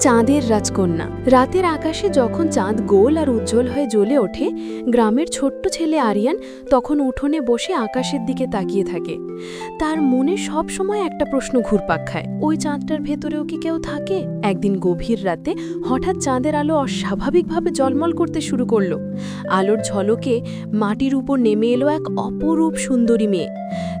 চাঁদের রাজকন্যা। রাতের আকাশে যখন চাঁদ গোল আর উজ্জ্বল হয়ে জ্বলে ওঠে, গ্রামের ছোট্ট ছেলে আরিয়ান তখন উঠোনে বসে আকাশের দিকে তাকিয়ে থাকে। তার মনে সব সময় একটা প্রশ্ন ঘুরপাক খায়, ওই চাঁদটার ভেতরেও কি কেউ থাকে? একদিন গভীর রাতে হঠাৎ চাঁদের আলো অস্বাভাবিকভাবে জলমল করতে শুরু করল। আলোর ঝলকে মাটির উপর নেমে এলো এক অপরূপ সুন্দরী মেয়ে।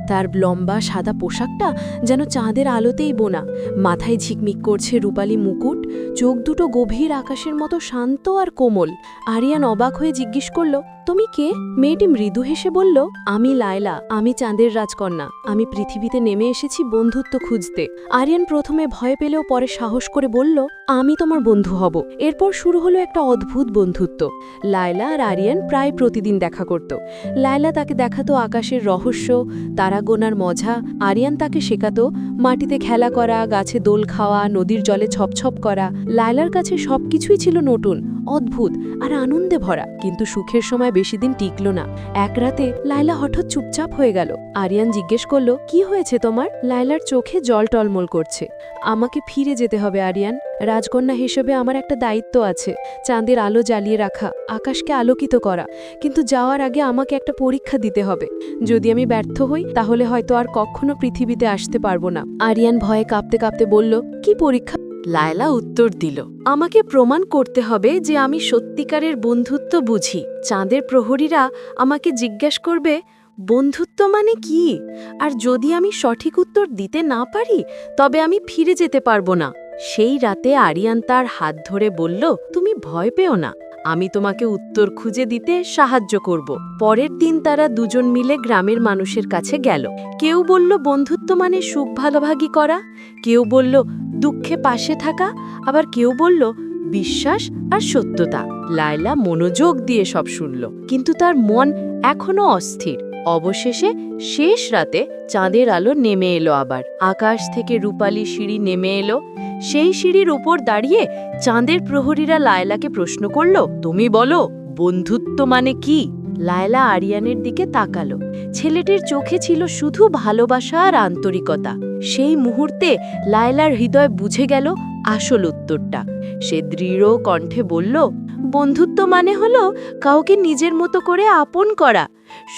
তার লম্বা সাদা পোশাকটা যেন চাঁদের আলোতেই বোনা। মাথায় ঝিকমিক করছে রূপালী মুকুট চোখ দুটো গভীর আকাশের মতো শান্ত আর কোমল। আরিয়ান অবাক হয়ে জিজ্ঞেস করল, তুমি কে? মেয়েটি মৃদু হেসে বলল, আমি লায়লা, আমি চাঁদের রাজকন্যা। আমি পৃথিবীতে নেমে এসেছি বন্ধুত্ব খুঁজতে। আরিয়ান প্রথমে ভয় পেলেও পরে সাহস করে বলল, আমি তোমার বন্ধু হব। এরপর শুরু হলো একটা অদ্ভুত বন্ধুত্ব। লায়লা আর আরিয়ান প্রায় প্রতিদিন দেখা করত। লায়লা তাকে দেখাতো আকাশের রহস্য তারা গোনার মজা। আরিয়ান তাকে শেখাতো মাটিতে খেলা করা, গাছে দোল খাওয়া, নদীর জলে ছপছপ করা। লায়লার কাছে সবকিছুই ছিল নতুন, অদ্ভুত আর আনন্দে ভরা। কিন্তু সুখের সময় বেশি দিন টিকল না। এক রাতে লায়লা হঠাৎ চুপচাপ হয়ে গেল। আরিয়ান জিজ্ঞেস করল, কি হয়েছে তোমার? লায়লার চোখে জল টলমল করছে। আমাকে ফিরে যেতে হবে, আরিয়ান। রাজকন্যা হিসেবে আমার একটা দায়িত্ব আছে। চাঁদের আলো জ্বালিয়ে রাখা, আকাশকে আলোকিত করা। কিন্তু যাওয়ার আগে আমাকে একটা পরীক্ষা দিতে হবে। যদি আমি ব্যর্থ হই, তাহলে হয়তো আর কখনো পৃথিবীতে আসতে পারব না। আরিয়ান ভয়ে কাঁপতে কাঁপতে বলল, কি পরীক্ষা? লায়লা উত্তর দিল, আমাকে প্রমাণ করতে হবে যে আমি সত্যিকারের বন্ধুত্ব বুঝি। চাঁদের প্রহরীরা আমাকে জিজ্ঞেস করবে, বন্ধুত্ব মানে কি? আর যদি আমি সঠিক উত্তর দিতে না পারি, তবে আমি ফিরে যেতে পারব না। সেই রাতে আরিয়ান তার হাত ধরে বলল, তুমি ভয় পেও না। আমি তোমাকে উত্তর খুঁজে দিতে সাহায্য করব। পরের দিন তারা দুজন মিলে গ্রামের মানুষের কাছে গেল। কেউ বলল, বন্ধুত্ব মানে সুখ ভালোভাগি করা। কেউ বলল দুঃখে পাশে থাকা, আবার কেউ বলল, বিশ্বাস আর সত্যতা। লায়লা মনোযোগ দিয়ে সব শুনল। কিন্তু তার মন এখনও অস্থির। অবশেষে শেষ রাতে চাঁদের আলো নেমে এলো আবার। আকাশ থেকে রূপালি সিঁড়ি নেমে এলো। সেই সিঁড়ির উপর দাঁড়িয়ে চাঁদের প্রহরীরা লায়লাকে প্রশ্ন করল, তুমি বলো, বন্ধুত্ব মানে কি? লায়লা আরিয়ানের দিকে তাকালো। ছেলেটির চোখে ছিল শুধু ভালোবাসা আর আন্তরিকতা। সেই মুহূর্তে লায়লার হৃদয় বুঝে গেল আসল উত্তরটা। সে দৃঢ় কণ্ঠে বলল, বন্ধুত্ব মানে হলো কাউকে নিজের মতো করে আপন করা,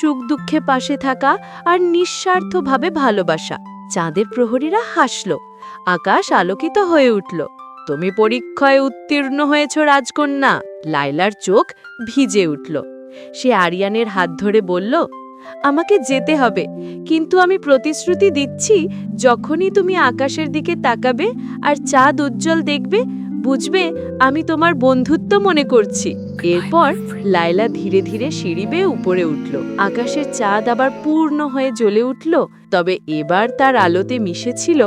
সুখ দুঃখে পাশে থাকা আর নিঃস্বার্থভাবে ভালোবাসা। চাঁদের প্রহরীরা হাসল। আকাশ আলোকিত হয়ে উঠল। তুমি পরীক্ষায় উত্তীর্ণ হয়েছ, রাজকন্যা। লাইলার চোখ ভিজে উঠল। সে আরিয়ানের হাত ধরে বলল, আমাকে যেতে হবে, কিন্তু আমি প্রতিশ্রুতি দিচ্ছি, যখনই তুমি আকাশের দিকে তাকাবে আর চাঁদ উজ্জ্বল দেখবে, বুঝবে আমি তোমার বন্ধুত্ব মনে করছি। এরপর লাইলা ধীরে ধীরে সিঁড়ি বেয়ে উপরে উঠল। আকাশের চাঁদ আবার পূর্ণ হয়ে জ্বলে উঠল, তবে এবার তার আলোতে মিশেছিল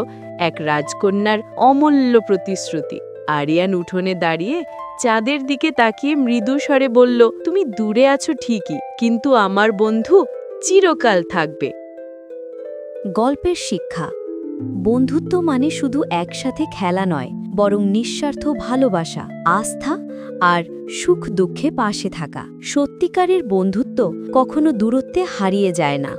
এক রাজকন্যার অমূল্য প্রতিশ্রুতি। আরিয়ান উঠোনে দাঁড়িয়ে চাঁদের দিকে তাকিয়ে মৃদু স্বরে বলল, তুমি দূরে আছো ঠিকই, কিন্তু আমার বন্ধু চিরকাল থাকবে। গল্পের শিক্ষা। বন্ধুত্ব মানে শুধু একসাথে খেলা নয়, বরং নিঃস্বার্থ ভালোবাসা, আস্থা আর সুখ দুঃখে পাশে থাকা। সত্যিকারের বন্ধুত্ব কখনো দূরত্বে হারিয়ে যায় না।